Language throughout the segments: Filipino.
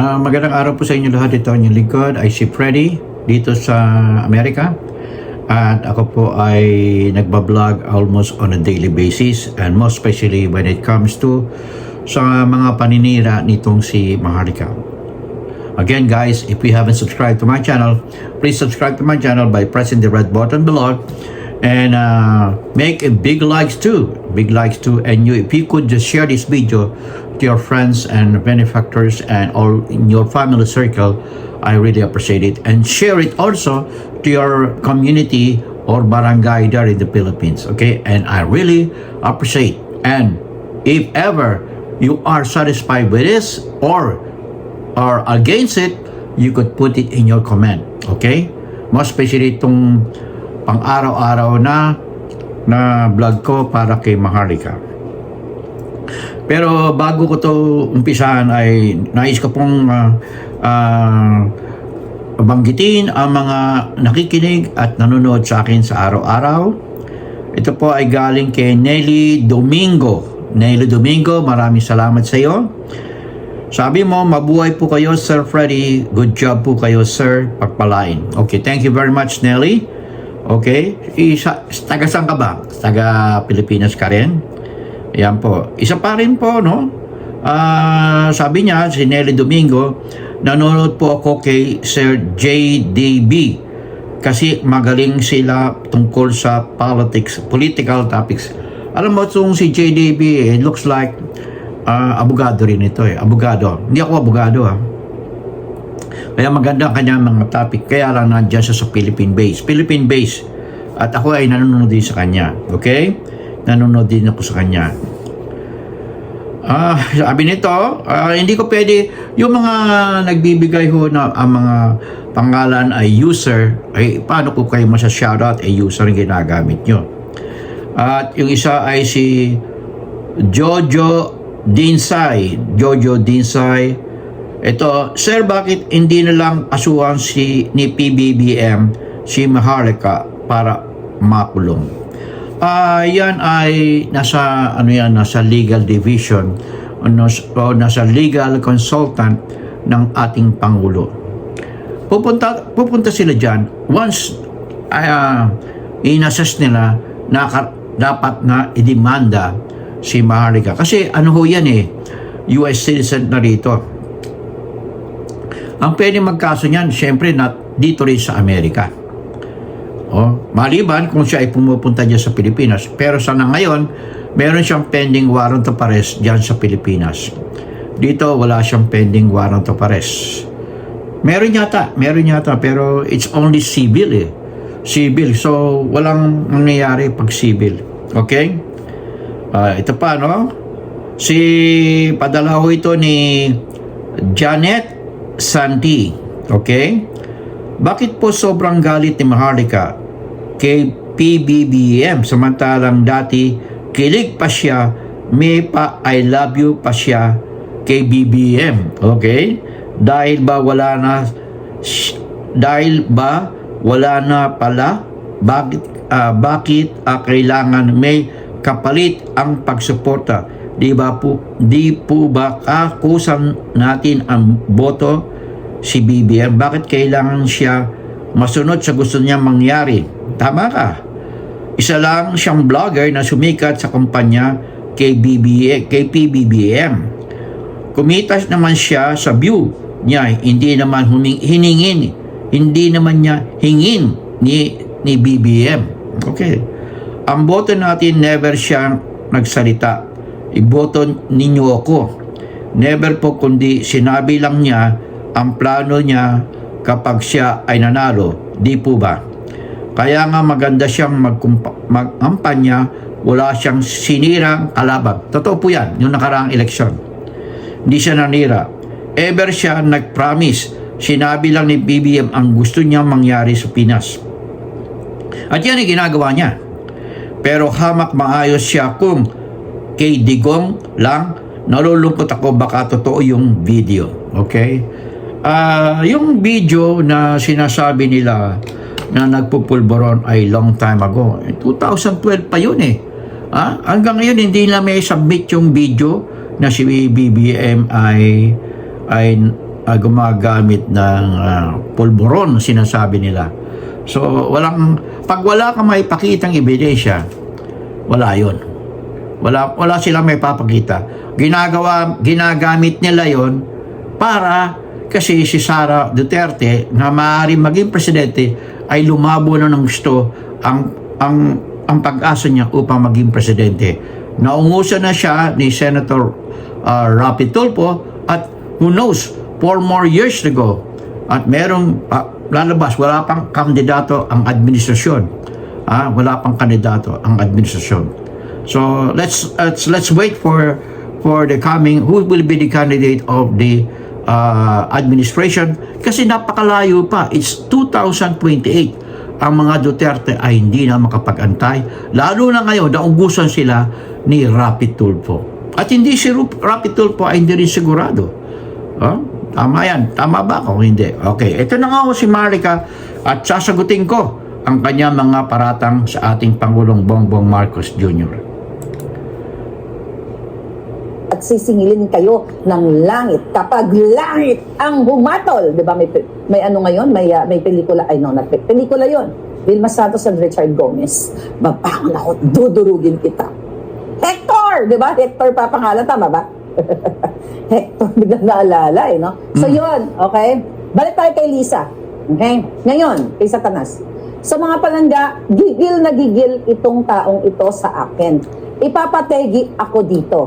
Ah, magandang araw po sa inyo lahat. Ito ang inyong lingkod. I si Freddy dito sa Amerika. At ako po ay nagbablog almost on a daily basis and most especially when it comes to sa mga paninira nitong si Maharlika. Again guys, if you haven't subscribed to my channel, please subscribe to my channel by pressing the red button below and uh, make a big likes too. Big likes too. And you, if you could just share this video your friends and benefactors and all in your family circle, I really appreciate it. And share it also to your community or barangay there in the Philippines. Okay, and I really appreciate. And if ever you are satisfied with this or or against it, you could put it in your comment. Okay? Most especially itong pang araw-araw na na vlog ko para kay Maharlika. Pero bago ko to umpisahan ay nais ko pong ah, ah, banggitin ang mga nakikinig at nanonood sa akin sa araw-araw. Ito po ay galing kay Nelly Domingo. Nelly Domingo, maraming salamat sa iyo. Sabi mo, mabuhay po kayo, Sir Freddy. Good job po kayo, Sir. Pagpalain. Okay, thank you very much, Nelly. Okay, isa, taga saan ka ba? Taga Pilipinas ka rin? Yan po. Isa pa rin po, no? Ah, sabi niya, si Nelly Domingo, nanonood po ako kay Sir JDB kasi magaling sila tungkol sa politics, political topics. Alam mo itong si JDB, it looks like ah, abogado rin ito eh. Abogado. Hindi ako abogado ah. Kaya maganda ang kanyang mga topic. Kaya lang nandiyan siya sa Philippine base. Philippine base. At ako ay nanonood din sa kanya. Okay? Nanonood din ako sa kanya. Ah, sabi nito, ah, hindi ko pwede yung mga nagbibigay ho na ang mga pangalan ay user, ay paano ko kayo masa-shoutout ay user ang ginagamit nyo. At yung isa ay si Jojo Dinsay. Jojo Dinsay. Ito, Sir, bakit hindi na lang asuhan si ni PBBM si Maharlika para makulong? Ah, yan ay nasa ano yan, nasa legal division o nas- o nasa legal consultant ng ating pangulo. Pupunta pupunta sila diyan once uh, inassess nila na dapat na idemanda si Maharlika kasi ano ho yan eh US citizen na rito. Ang pwede magkaso niyan, syempre, na dito rin sa Amerika. Oh, maliban kung siya ay pumupunta diyan sa Pilipinas. Pero sana ngayon, meron siyang pending warrant of arrest diyan sa Pilipinas. Dito wala siyang pending warrant of arrest. Meron yata, meron yata pero it's only civil eh. Civil. So walang mangyayari pag civil. Okay? Ah, ito pa no? Si padala ho ito ni Janet Santi. Okay? Bakit po sobrang galit ni Maharlika kay PBBM samantalang dati kilig pa siya, may pa I love you pa siya kay BBM. Okay? Dahil ba wala na dahil ba wala na pala bakit ah, bakit ah, kailangan may kapalit ang pagsuporta di ba po di po ba kakusan natin ang boto si BBM bakit kailangan siya masunod sa gusto niya mangyari? Tama ka. Isa lang siyang vlogger na sumikat sa kumpanya kay, BBM, kay PBBM kumitas naman siya sa view niya. Hindi naman huming, hiningin. Hindi naman niya hingin ni ni BBM okay. Ang boto natin never siya nagsalita. Iboto ninyo ako. Never po kundi sinabi lang niya ang plano niya kapag siya ay nanalo di po ba kaya nga maganda siyang mag-ampanya wala siyang sinirang kalaban totoo po yan yung nakaraang eleksyon hindi siya nanira. Ever siya nag-promise, sinabi lang ni BBM ang gusto niya mangyari sa Pinas. At yan ang ginagawa niya. Pero hamak maayos siya kung kay Digong lang nalulungkot ako baka totoo yung video. Okay? Ah, yung video na sinasabi nila na nagpupulboron ay long time ago. Eh, 2012 pa yun eh. Ah, hanggang ngayon hindi na may submit yung video na si BBM ay ay ah, gumagamit ng ah, pulburon sinasabi nila. So walang pag wala kang maipakitang ebidensya, wala 'yon. Wala wala silang may papakita. Ginagawa ginagamit nila 'yon para kasi si Sara Duterte na maaaring maging presidente ay lumabo na ng gusto ang ang ang pag-asa niya upang maging presidente. Naungusan na siya ni Senator uh, Rapi Tulfo at who knows, four more years to go. At merong uh, lalabas, wala pang kandidato ang administrasyon. Ah, wala pang kandidato ang administrasyon. So let's let's let's wait for for the coming who will be the candidate of the uh, administration kasi napakalayo pa. It's 2028 ang mga Duterte ay hindi na makapag-antay. Lalo na ngayon, naunggusan sila ni Rapi Tulfo. At hindi si Rup- Rapi Tulfo ay hindi rin sigurado. Oh, tama yan. Tama ba kung hindi? Okay, ito na nga ako si Marika at sasagutin ko ang kanya mga paratang sa ating Pangulong Bongbong Marcos Jr. at sisingilin kayo ng langit kapag langit ang humatol. Di ba may, may ano ngayon? May, ah, may pelikula. Ay no, not pe- pelikula yon. Vilma Santos and Richard Gomez. Babangon ako, dudurugin kita. Hector! Di ba? Hector pa pangalan, tama ba? Hector, biglang naalala eh, no? So yun, okay? Balik tayo kay Lisa. Okay? Ngayon, kay Satanas. Sa mga palangga, gigil na gigil itong taong ito sa akin. Ipapategi ako dito.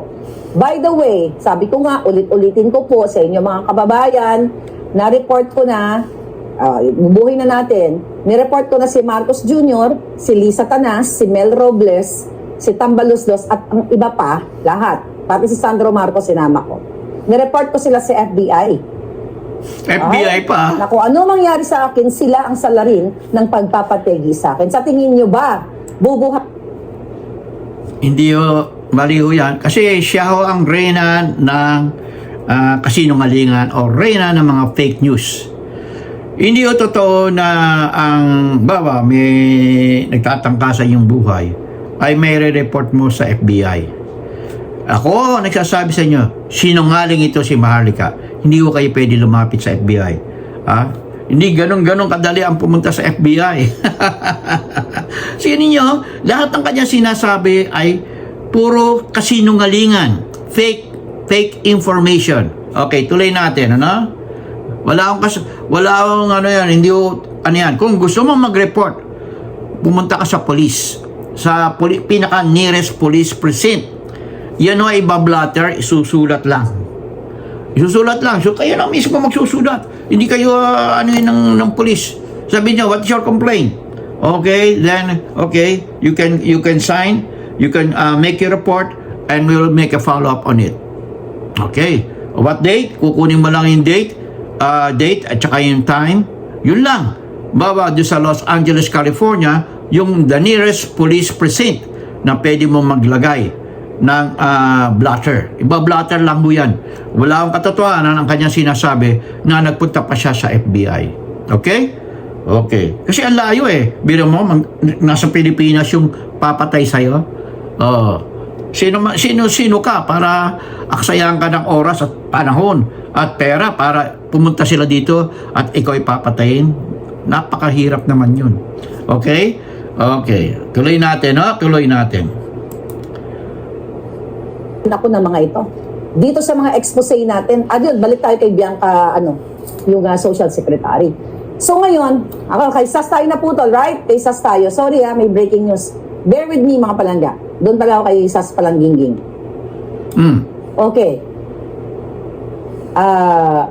By the way, sabi ko nga, ulit-ulitin ko po sa inyo mga kababayan, na-report ko na, uh, bubuhay na natin, nireport ko na si Marcos Jr., si Lisa Tanas, si Mel Robles, si Tambaluslos, at ang iba pa, lahat. Pati si Sandro Marcos, sinama ko. Nireport ko sila sa FBI. FBI pa. Na kung ano mangyari sa akin, sila ang salarin ng pagpapategi sa akin. Sa tingin nyo ba, bubuhay Hindi ho, mali ho yan. Kasi siya ho ang reyna ng ah, kasinungalingan o reyna ng mga fake news. Hindi ho totoo na ang baba may nagtatangkasan yung buhay ay may re-report mo sa FBI. Ako, nagsasabi sa inyo, sinungaling ito si Maharlika. Hindi ko kayo pwede lumapit sa FBI. Ha? Hindi ganun-ganun kadali ang pumunta sa FBI. Sige ninyo, lahat ng kanya sinasabi ay puro kasinungalingan. Fake, fake information. Okay, tuloy natin, ano? Wala akong kas wala akong ano yan, hindi ano yan. Kung gusto mo mag-report, pumunta ka sa police. Sa poli, pinaka nearest police precinct. Yan o ay bablatter, isusulat lang. Isusulat lang. So kayo na mismo magsusulat. Hindi kayo uh, ano yun ng, ng police. Sabi niyo, what's your complaint? Okay, then okay, you can you can sign, you can uh, make your report and we will make a follow up on it. Okay. What date? Kukunin mo lang yung date, uh, date at saka yung time. Yun lang. Bawa doon sa Los Angeles, California, yung the nearest police precinct na pwede mo maglagay ng uh, blotter. Iba blotter lang mo yan. Wala akong katotohanan ang kanyang sinasabi na nagpunta pa siya sa FBI. Okay? Okay. Kasi ang layo eh. Biro mo, nasa Pilipinas yung papatay sa'yo. Oo. Sino, sino, sino ka para aksayahan ka ng oras at panahon at pera para pumunta sila dito at ikaw ipapatayin? Napakahirap naman yun. Okay? Okay. Tuloy natin, no? Tuloy natin. ako ng mga ito. Dito sa mga expose natin, ah, yun, balik tayo kay Bianca, ano, yung uh, social secretary. So ngayon, ako kay SAS tayo na putol, right? Kay SAS tayo. Sorry ah, may breaking news. Bear with me mga palangga. Doon pala ako kay SAS Palangginging. Mm. Okay. Ah,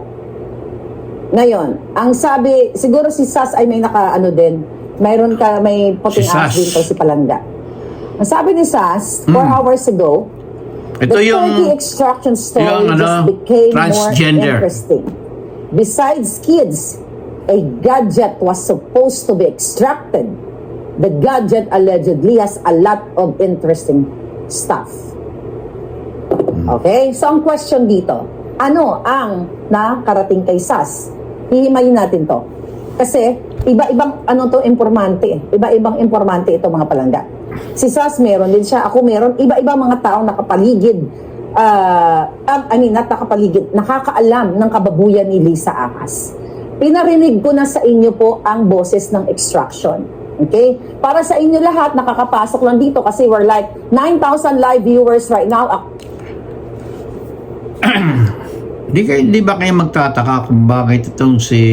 ngayon, ang sabi, siguro si SAS ay may naka, ano din, mayroon ka, may puting Si ass din si Palangga. Ang sabi ni SAS, four Mm. hours ago, Ito the yung... turkey extraction story yung, ano, just became transgender. more interesting. Besides kids, a gadget was supposed to be extracted. The gadget allegedly has a lot of interesting stuff. Okay? So, ang question dito, ano ang nakarating kay SAS? Hihimayin natin to. Kasi, iba-ibang, ano to, informante. Iba-ibang informante ito mga palangga. Si SAS meron din siya, ako meron, iba-ibang mga taong nakapaligid um, I mean, not nakapaligid, nakakaalam ng kababuyan ni Lisa Akas. Pinarinig ko na sa inyo po ang boses ng extraction. Okay? Para sa inyo lahat, nakakapasok lang dito kasi we're like 9,000 live viewers right now. Ak- Di, kayo, di ba kayo magtataka kung bakit itong si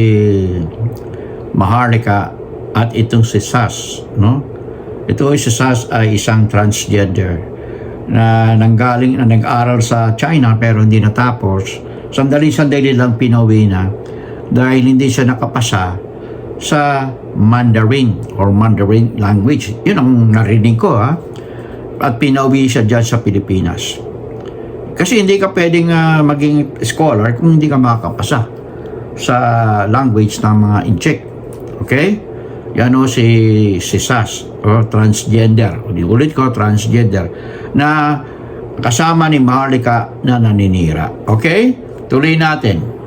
Maharlika at itong si Sas, no? Ito si Sas ay isang transgender na nanggaling na nag-aral sa China pero hindi natapos. Sandali-sandali lang pinauwi na dahil hindi siya nakapasa sa Mandarin or Mandarin language. Yun ang narinig ko ha. At pinauwi siya dyan sa Pilipinas. Kasi hindi ka pwedeng ah, maging scholar kung hindi ka makakapasa sa language ng mga incheck. Okay? Yan o si, si Sas, o transgender. Ulit ko, transgender. Na kasama ni Maharlika na naninira. Okay? Tuloy natin.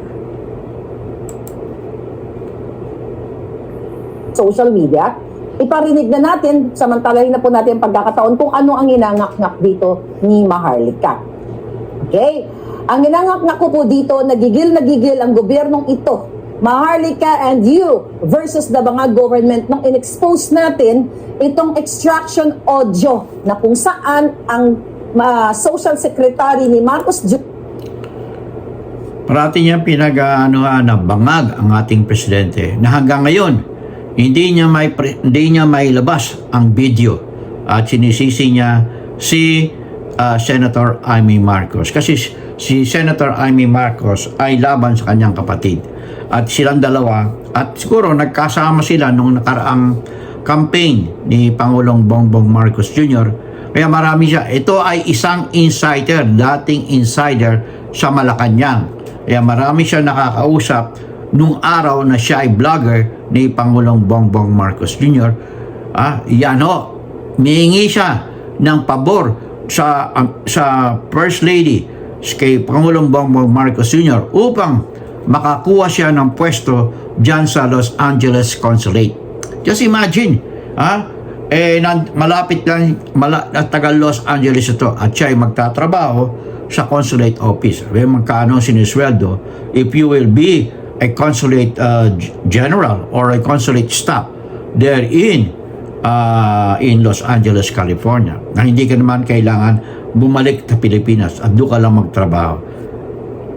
Social media, iparinig na natin, samantalahin na po natin ang pagkakataon kung ano ang inangak-ngak dito ni Maharlika. Okay? Ang inangak-ngak ko po dito, nagigil-nagigil ang gobyernong ito, Maharlika and you versus the mga government nung in-expose natin itong extraction audio na kung saan ang ah, social secretary ni Marcos Jr. Parati niya pinag-ano na bangag ang ating presidente na hanggang ngayon hindi niya may hindi niya may labas ang video at sinisisi niya si ah, Senator Amy Marcos kasi si- si Senator Amy Marcos ay laban sa kanyang kapatid at silang dalawa at siguro nagkasama sila nung nakaraang campaign ni Pangulong Bongbong Marcos Jr. Kaya marami siya. Ito ay isang insider, dating insider sa Malacanang. Kaya marami siya nakakausap nung araw na siya ay vlogger ni Pangulong Bongbong Marcos Jr. Ah, yan ho. Mihingi siya ng pabor sa ang- sa First Lady kay Pangulong Bongbong Marcos Jr. upang makakuha siya ng pwesto dyan sa Los Angeles Consulate. Just imagine, ha? Eh, nan, malapit lang, mala, at taga Los Angeles ito at siya ay magtatrabaho sa consulate office. May magkano sinisweldo if you will be a consulate uh, general or a consulate staff there in uh, in Los Angeles, California. Na hindi ka naman kailangan bumalik sa Pilipinas at doon ka lang magtrabaho.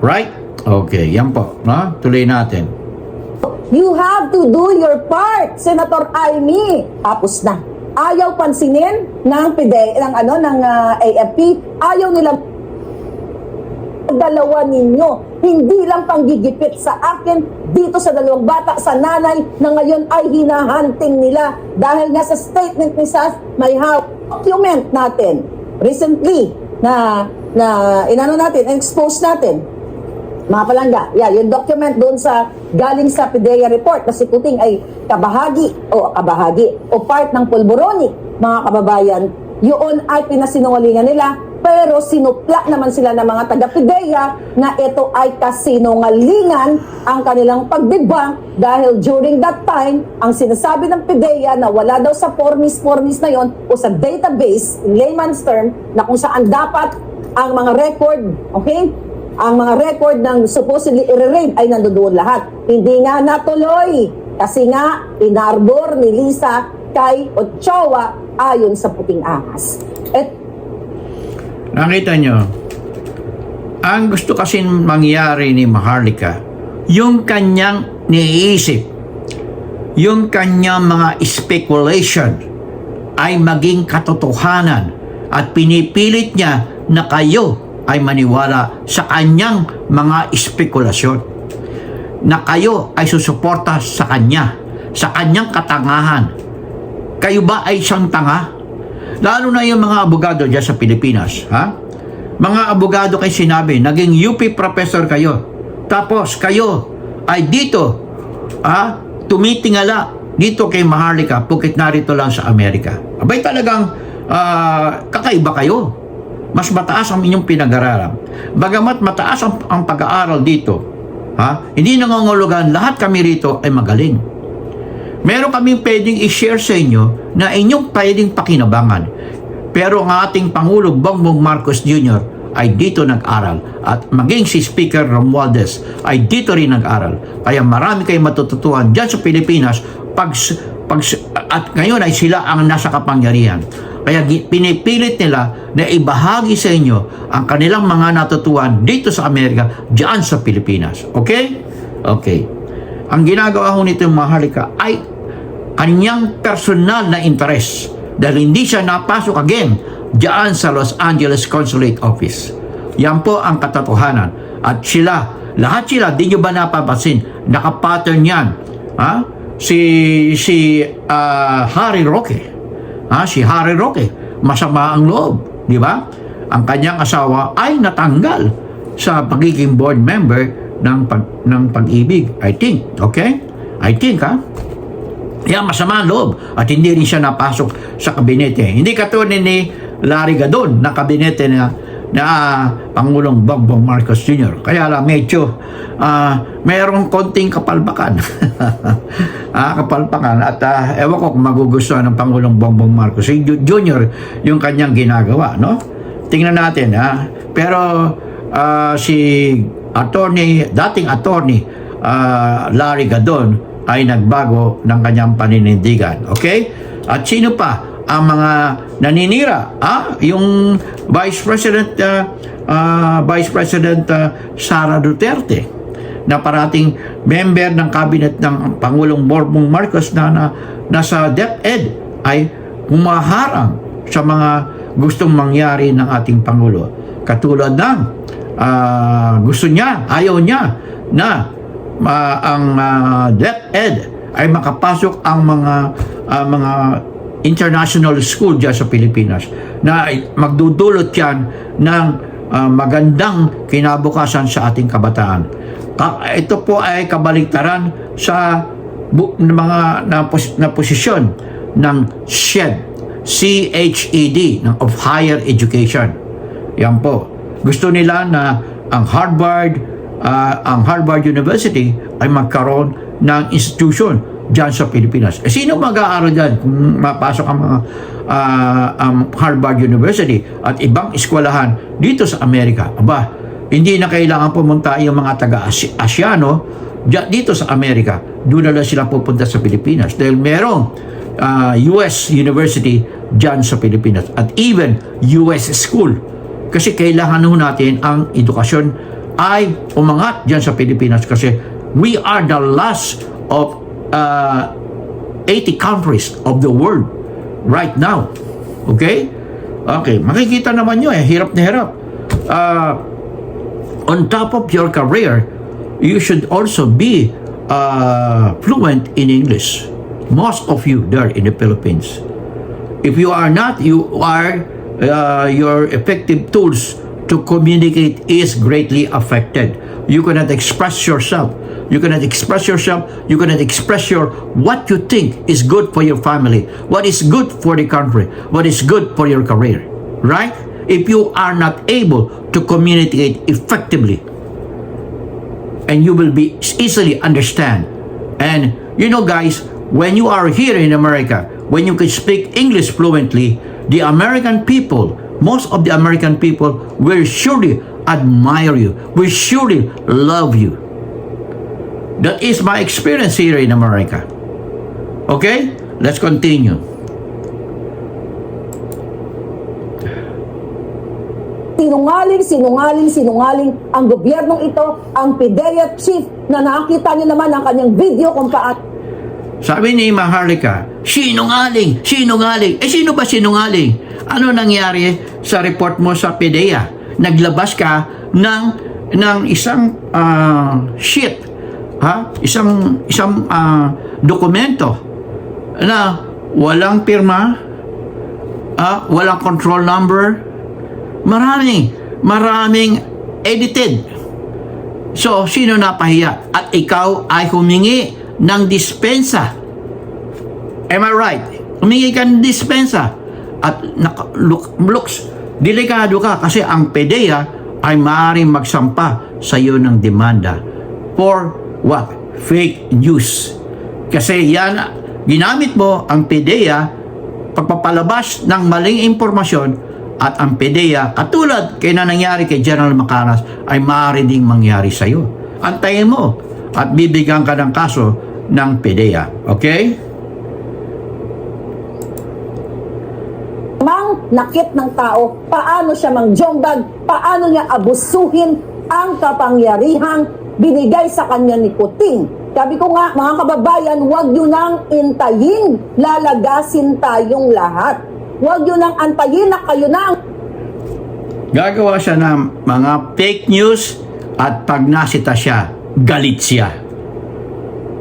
Right? Okay, yan po. No? Tuloy natin. You have to do your part, Senator Amy. Tapos na. Ayaw pansinin ng PIDE, ng ano, ng ah, AFP. Ayaw nilang dalawa ninyo. Hindi lang panggigipit sa akin dito sa dalawang bata, sa nanay na ngayon ay hinahunting nila. Dahil nga sa statement ni SAS, may how document natin recently na na inano natin, expose natin mga palangga, yeah, yung document doon sa galing sa PDEA report na si Kuting ay kabahagi o kabahagi o part ng pulboronic, mga kababayan, yun ay pinasinungalingan nila pero sinupla naman sila ng mga taga-PDEA na ito ay kasinungalingan ang kanilang pagbibang dahil during that time, ang sinasabi ng PDEA na wala daw sa formis-formis na yon o sa database, in layman's term, na kung saan dapat ang mga record, okay, ang mga record ng supposedly i-raid ay nandoon lahat. Hindi nga natuloy. Kasi nga, inarbor ni Lisa kay Ochoa ayon sa puting ahas. At Nakita nyo, ang gusto kasi mangyari ni Maharlika, yung kanyang niisip, yung kanyang mga speculation ay maging katotohanan at pinipilit niya na kayo ay maniwala sa kanyang mga spekulasyon na kayo ay susuporta sa kanya, sa kanyang katangahan. Kayo ba ay isang tanga? Lalo na yung mga abogado dyan sa Pilipinas, ha? Mga abogado kay sinabi, naging UP professor kayo. Tapos kayo ay dito, ha? Tumitingala dito kay Maharlika, pukit narito lang sa Amerika. Abay talagang ah, kakaiba kayo. Mas mataas ang inyong pinag-aralan. Bagamat mataas ang, ang pag-aaral dito, ha? Hindi nangangulugan lahat kami rito ay magaling. Meron kaming pwedeng i-share sa inyo na inyong pwedeng pakinabangan. Pero ang ating Pangulo Bongbong Marcos Jr. ay dito nag-aral. At maging si Speaker Romualdez ay dito rin nag-aral. Kaya marami kayong matututuhan dyan sa Pilipinas pag, pag, at ngayon ay sila ang nasa kapangyarihan. Kaya pinipilit nila na ibahagi sa inyo ang kanilang mga natutuhan dito sa Amerika, dyan sa Pilipinas. Okay? Okay. Ang ginagawa ho nito yung Maharlika ay kanyang personal na interest dahil hindi siya napasok again dyan sa Los Angeles Consulate Office. Yan po ang katotohanan. At sila, lahat sila, di nyo ba napapansin, nakapattern yan. Ha? Si, si ah, Harry Roque. Ha? Si Harry Roque. Masama ang loob. Di ba? Ang kanyang asawa ay natanggal sa pagiging board member ng, pag, ng pag-ibig. I think. Okay? I think, ha? Kaya masama ang loob at hindi rin siya napasok sa kabinete. Hindi katulad ni Larry Gadon na kabinete na na ah, Pangulong Bongbong Marcos Jr. Kaya lang medyo ah, mayroong konting kapalpakan. ah, kapalpakan at ah, ewan ko kung magugustuhan ng Pangulong Bongbong Marcos Jr. yung kanyang ginagawa, no? Tingnan natin, ha? Pero ah, si attorney, dating attorney ah, Larry Gadon ay nagbago ng kanyang paninindigan. Okay? At sino pa ang mga naninira? Ah, yung Vice President ah, ah, Vice President ah, Sara Duterte na parating member ng cabinet ng Pangulong Bongbong Marcos na, na nasa DepEd ay humaharang sa mga gustong mangyari ng ating Pangulo. Katulad ng ah, gusto niya, ayaw niya na ma- ang uh, DepEd ay makapasok ang mga ah, mga international school dyan sa Pilipinas na magdudulot yan ng ah, magandang kinabukasan sa ating kabataan. Ka- ito po ay kabaligtaran sa mga na, pos- na posisyon ng SHED, C-H-E-D, ng of Higher Education. Yan po. Gusto nila na ang Harvard, ah, ang Harvard University ay magkaroon ng institution dyan sa Pilipinas. Eh, sino mag-aaral dyan kung mapasok ang mga ah, ang Harvard University at ibang eskwelahan dito sa Amerika? Aba, hindi na kailangan pumunta yung mga taga-Asyano dito sa Amerika. Doon na sila pupunta sa Pilipinas dahil merong ah, US University dyan sa Pilipinas at even US School kasi kailangan ho natin ang edukasyon ay umangat dyan sa Pilipinas kasi we are the last of uh, 80 countries of the world right now. Okay? Okay, makikita naman nyo eh, hirap na hirap. Uh, on top of your career, you should also be uh, fluent in English. Most of you there in the Philippines. If you are not, you are uh, your effective tools to communicate is greatly affected. You cannot express yourself. You cannot express yourself. You cannot express your what you think is good for your family, what is good for the country, what is good for your career. Right? If you are not able to communicate effectively, and you will be easily understand. And you know, guys, when you are here in America, when you can speak English fluently, the American people, most of the American people will surely admire you, will surely love you. That is my experience here in America. Okay? Let's continue. Sinungaling, sinungaling, sinungaling ang gobyernong ito, ang PDEA chief na nakita niyo naman ang kanyang video kung paat Sabi ni Maharlika, sinungaling, sinungaling. Eh sino ba sinungaling? Ano nangyari sa report mo sa PDEA? Naglabas ka ng ng isang ah, sheet, ha? Isang isang ah, dokumento na walang pirma, ah, walang control number, maraming maraming edited. So, sino napahiya? At ikaw ay humingi ng dispensa. Am I right? Humingi ka ng dispensa. At naka, look, looks, delikado ka kasi ang PDEA ay maaaring magsampa sa iyo ng demanda for what? Fake news. Kasi yan, ginamit mo ang PDEA pagpapalabas ng maling impormasyon at ang PDEA, katulad kay na nangyari kay General Macanas, ay maaari ding mangyari sa iyo. Antayin mo at bibigyan ka ng kaso ng PDEA. Okay? Nakit ng tao, paano siya mangjombag, paano niya abusuhin ang kapangyarihang binigay sa kanya ni Puting. Sabi ko nga, mga kababayan, huwag nyo nang intayin, lalagasin tayong lahat. Huwag nyo nang antayin na kayo na Gagawa siya ng mga fake news at pag nasita siya, galit siya.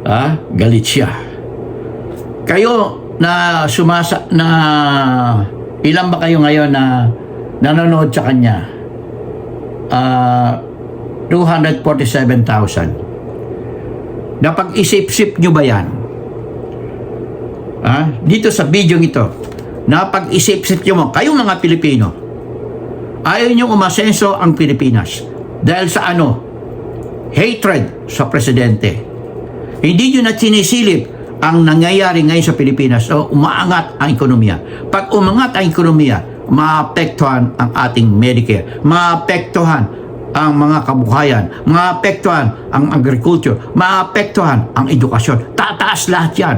Ah, galit siya. Kayo na sumasa na ilan ba kayo ngayon na nanonood sa kanya? Ah, 247,000. Napag-isip-sip nyo ba yan? Ah, dito sa video ito, napag-isip-sip nyo mo, kayong mga Pilipino, ayaw niyong umasenso ang Pilipinas dahil sa ano? Hatred sa presidente. Hindi nyo na sinisilip ang nangyayari ngayon sa Pilipinas o umaangat ang ekonomiya. Pag umangat ang ekonomiya, maapektuhan ang ating Medicare, maapektuhan ang mga kabuhayan, maapektuhan ang agriculture, maapektuhan ang edukasyon. Tataas lahat yan.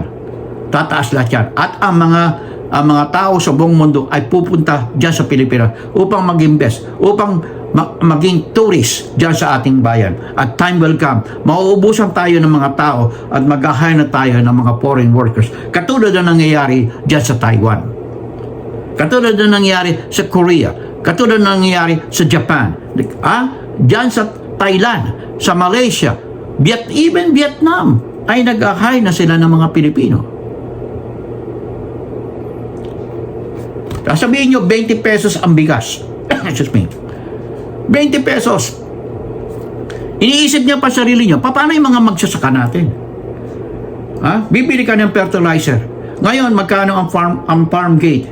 Tataas lahat yan. At ang mga ang mga tao sa buong mundo ay pupunta dyan sa Pilipinas upang mag-invest, upang maging tourist dyan sa ating bayan. At time will come, mauubusan tayo ng mga tao at mag na tayo ng mga foreign workers. Katulad na nangyayari dyan sa Taiwan. Katulad na nangyayari sa Korea. Katulad na nangyayari sa Japan. Ah, dyan sa Thailand, sa Malaysia, Viet, even Vietnam ay nag na sila ng mga Pilipino. Sabihin nyo, 20 pesos ang bigas. Excuse me. 20 pesos. Iniisip niya pa sarili niya, paano yung mga magsasaka natin? Ha? Bibili ka ng fertilizer. Ngayon, magkano ang farm ang farm gate?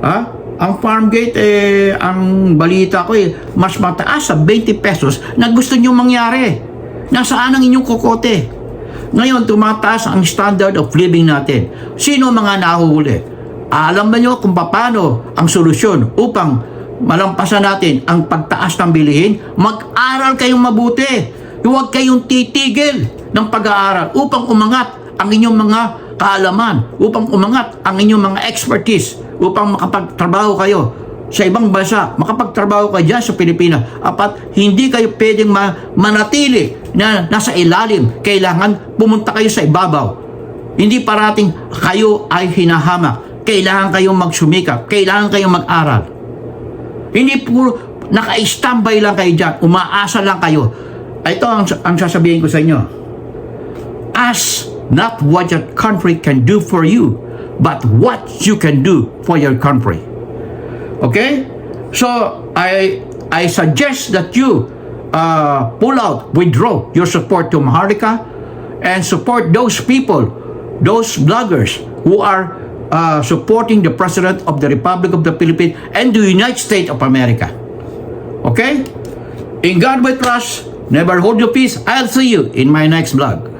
Ha? Ang farm gate eh ang balita ko eh mas mataas sa 20 pesos na gusto niyo mangyari. Nasaan ang inyong kokote? Ngayon, tumataas ang standard of living natin. Sino mga nahuhuli? Alam ba nyo kung paano ang solusyon upang malampasan natin ang pagtaas ng bilihin? Mag-aral kayong mabuti. Huwag kayong titigil ng pag-aaral upang umangat ang inyong mga kaalaman, upang umangat ang inyong mga expertise, upang makapagtrabaho kayo sa ibang bansa, makapagtrabaho kayo dyan sa Pilipinas. Apat, hindi kayo pwedeng ma- manatili na nasa ilalim. Kailangan pumunta kayo sa ibabaw. Hindi parating kayo ay hinahamak. Kailangan kayong magsumikap. Kailangan kayong mag-aral. Hindi puro naka-standby lang kayo dyan. Umaasa lang kayo. Ito ang, ang sasabihin ko sa inyo. Ask not what your country can do for you, but what you can do for your country. Okay? So, I I suggest that you uh, pull out, withdraw your support to Maharlika and support those people, those bloggers who are uh, supporting the President of the Republic of the Philippines and the United States of America. Okay? In God we trust, never hold your peace. I'll see you in my next vlog.